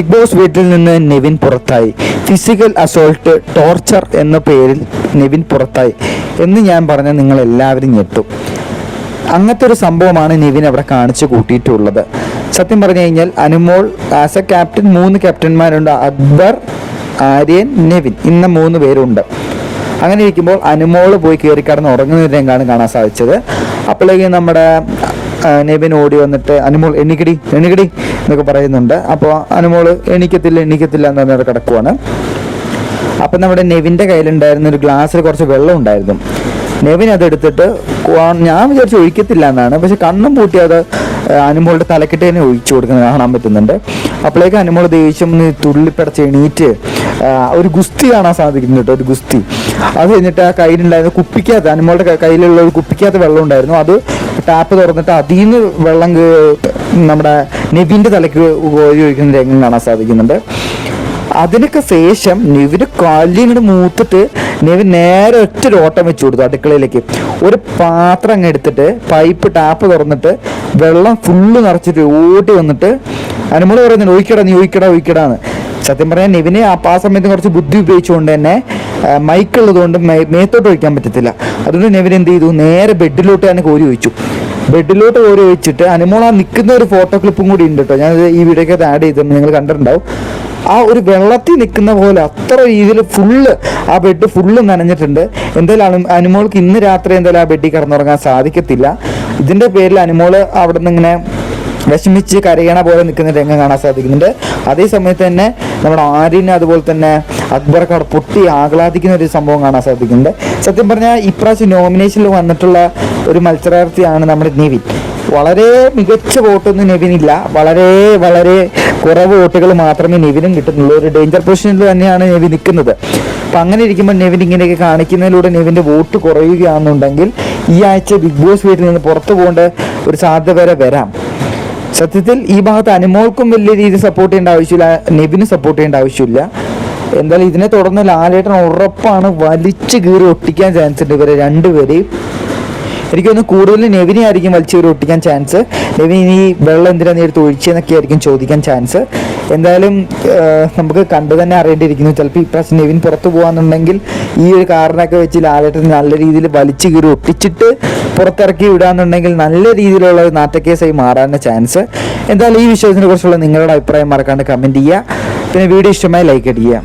Big boss വീട്ടിൽ നിന്ന് നിവിൻ പുറത്തായി. ഫിസിക്കൽ അസോൾട്ട് ടോർച്ചർ എന്ന പേരിൽ നിവിൻ പുറത്തായി. എന്ന് ഞാൻ പറഞ്ഞ നിങ്ങൾ എല്ലാവരും ഞെട്ടും. അങ്ങനത്തെ ഒരു സംഭവമാണ് നിവിൻ അവിടെ കാണിച്ചു കൂട്ടിയിട്ടുള്ളത്. സത്യം പറഞ്ഞു കഴിഞ്ഞാൽ അനുമോൾ ആസ് എ ക്യാപ്റ്റൻ മൂന്ന് ക്യാപ്റ്റന്മാരുണ്ട് അക്ബർ ആര്യൻ നെവിൻ ഇന്ന മൂന്ന് പേരുണ്ട്. അങ്ങനെ ഇരിക്കുമ്പോൾ അനുമോൾ പോയി കയറി കടന്ന് ഉറങ്ങുന്ന രംഗമാണ് കാണാൻ സാധിച്ചത്. അപ്പോഴേക്കും നമ്മുടെ ആ, നെവിൻ ഓടി വന്നിട്ട് അനുമോൾ എണ്ണിക്കടി എണ്ണിക്കടി എന്നൊക്കെ പറയുന്നുണ്ട്. അപ്പോൾ അനുമോൾ എണീക്കത്തില്ല എണീക്കത്തില്ല എന്ന് പറഞ്ഞിട്ട് കിടക്കുവാണ്. അപ്പം നമ്മുടെ നെവിന്റെ കയ്യിലുണ്ടായിരുന്ന ഒരു ഗ്ലാസ്സിൽ കുറച്ച് വെള്ളം ഉണ്ടായിരുന്നു. നെവിൻ അതെടുത്തിട്ട് ഞാൻ വിചാരിച്ചു ഒഴിക്കത്തില്ല എന്നാണ്. പക്ഷെ കണ്ണും പൂട്ടി അത് അനുമോളുടെ തലക്കെട്ട് തന്നെ ഒഴിച്ചു കൊടുക്കുന്നത് കാണാൻ പറ്റുന്നുണ്ട്. അപ്പോഴേക്ക് അനുമോൾ ദേഷ്യം തുള്ളിപ്പടച്ച് എണീറ്റ് ഒരു ഗുസ്തി കാണാൻ സാധിക്കുന്നു കേട്ടോ ഒരു ഗുസ്തി. അത് കഴിഞ്ഞിട്ട് ആ കയ്യിലുണ്ടായിരുന്ന കുപ്പിക്കകത്ത് അനുമോളുടെ കയ്യിലുള്ള ഒരു കുപ്പിക്കകത്ത് വെള്ളം ഉണ്ടായിരുന്നു. അത് ടാപ്പ് തുറന്നിട്ട് അതിൽ നിന്ന് വെള്ളം നമ്മുടെ നെവിന്റെ തലയ്ക്ക് കോരി ഒഴിക്കുന്ന രംഗം കാണാൻ സാധിക്കുന്നുണ്ട്. അതിനൊക്കെ ശേഷം നെവിന് കാലിങ്ങോട്ട് മൂത്തിട്ട് നെവിൻ നേരെ ഒറ്റ ഓട്ടം വെച്ചു കൊടുത്തു അടുക്കളയിലേക്ക്. ഒരു പാത്രം അങ്ങ് എടുത്തിട്ട് പൈപ്പ് ടാപ്പ് തുറന്നിട്ട് വെള്ളം ഫുള്ള് നിറച്ചിട്ട് ഓട്ടി വന്നിട്ട് അനുമോൾ പറയുന്നുണ്ട് ഒഴിക്കടാ നീ ഒഴിക്കടാ ഒഴിക്കടാന്ന് സത്യം പറഞ്ഞാൽ നെവിന് ആ സമയത്ത് കുറച്ച് ബുദ്ധി ഉപയോഗിച്ചുകൊണ്ട് തന്നെ മൈക്ക് ഉള്ളതുകൊണ്ട് മേത്തോട്ട് ഒഴിക്കാൻ പറ്റത്തില്ല. അതുകൊണ്ട് നെവിൻ എന്ത് ചെയ്തു? നേരെ ബെഡിലോട്ട് തന്നെ കോരി ഒഴിച്ചു. ബെഡിലോട്ട് കോരി ഒഴിച്ചിട്ട് അനുമോൾ ആ നിൽക്കുന്ന ഒരു ഫോട്ടോ ക്ലിപ്പും കൂടി ഉണ്ട് കേട്ടോ. ഞാൻ ഈ വീഡിയോക്കകത്ത് ആഡ് ചെയ്തിട്ടുണ്ട് നിങ്ങൾ കണ്ടിട്ടുണ്ടാവും. ആ ഒരു വെള്ളത്തിൽ നിൽക്കുന്ന പോലെ അത്ര രീതിയിൽ ഫുള്ള് ആ ബെഡ് ഫുള്ള് നനഞ്ഞിട്ടുണ്ട്. എന്തായാലും അനു- അനുമോൾക്ക് ഇന്ന് രാത്രി എന്തായാലും ആ ബെഡിൽ കിടന്നുറങ്ങാൻ സാധിക്കത്തില്ല. ഇതിന്റെ പേരിൽ അനുമോൾ അവിടെ നിന്ന് ഇങ്ങനെ വിഷമിച്ച് കരയണ പോലെ നിൽക്കുന്ന രംഗം കാണാൻ സാധിക്കുന്നുണ്ട്. അതേ സമയത്ത് തന്നെ നമ്മുടെ ആര്യന് അതുപോലെ തന്നെ അക്ബറൊക്കെ അവിടെ പൊട്ടി ആഹ്ലാദിക്കുന്ന ഒരു സംഭവം കാണാൻ സാധിക്കുന്നുണ്ട്. സത്യം പറഞ്ഞാൽ ഇപ്രാവശ്യം നോമിനേഷനിൽ വന്നിട്ടുള്ള ഒരു മത്സരാർത്ഥിയാണ് നമ്മുടെ നിവിൻ. വളരെ മികച്ച വോട്ടൊന്നും നെവിനില്ല. വളരെ വളരെ കുറവ് വോട്ടുകൾ മാത്രമേ നെവിനും കിട്ടുന്നുള്ളൂ. ഒരു ഡേഞ്ചർ പൊസിഷനിൽ തന്നെയാണ് നെവി നിൽക്കുന്നത്. അപ്പം അങ്ങനെ ഇരിക്കുമ്പോൾ നെവിൻ ഇങ്ങനെയൊക്കെ കാണിക്കുന്നതിലൂടെ നെവിന്റെ വോട്ട് കുറയുകയാണെന്നുണ്ടെങ്കിൽ ഈ ആഴ്ച ബിഗ് ബോസ് വീട്ടിൽ നിന്ന് പുറത്തു പോകേണ്ട ഒരു സാധ്യത വരെ വരാം. സത്യത്തിൽ ഈ ഭാഗത്ത് അനുമോൾക്കും വലിയ രീതിയിൽ സപ്പോർട്ട് ചെയ്യേണ്ട ആവശ്യമില്ല. നെബിന് സപ്പോർട്ട് ചെയ്യേണ്ട ആവശ്യമില്ല. എന്തായാലും ഇതിനെ തുടർന്ന് ലാലേട്ടൻ ഉറപ്പാണ് വലിച്ചു കീറി ഒട്ടിക്കാൻ ചാൻസ് ഉണ്ട് ഇവരെ രണ്ടുപേരെയും. എനിക്കൊന്ന് കൂടുതൽ നെവിനെ ആയിരിക്കും വലിച്ചു കീറി ഒട്ടിക്കാൻ ചാൻസ് നെവിൻ ഇനി വെള്ളം എന്തിനാ നേരത്തെ ഒഴിച്ചെന്നൊക്കെ ആയിരിക്കും ചോദിക്കാൻ ചാൻസ് എന്തായാലും നമുക്ക് കണ്ടു തന്നെ അറിയേണ്ടിയിരിക്കുന്നു. ചിലപ്പോൾ ഇപ്രാവശ്യം നെവിൻ പുറത്തു പോകാന്നുണ്ടെങ്കിൽ ഈ ഒരു കാറിനൊക്കെ വെച്ച് ലാലേട്ടൻ നല്ല രീതിയിൽ വലിച്ചു കീറി ഒട്ടിച്ചിട്ട് പുറത്തിറക്കി വിടാന്നുണ്ടെങ്കിൽ നല്ല രീതിയിലുള്ള ഒരു നാട്ടക്കേസായി മാറാനുള്ള ചാൻസ്. എന്തായാലും ഈ വിഷയത്തിനെ കുറിച്ചുള്ള നിങ്ങളുടെ അഭിപ്രായം മറക്കാണ്ട് കമന്റ് ചെയ്യുക. പിന്നെ വീഡിയോ ഇഷ്ടമായി ലൈക്ക് അടിക്കുക.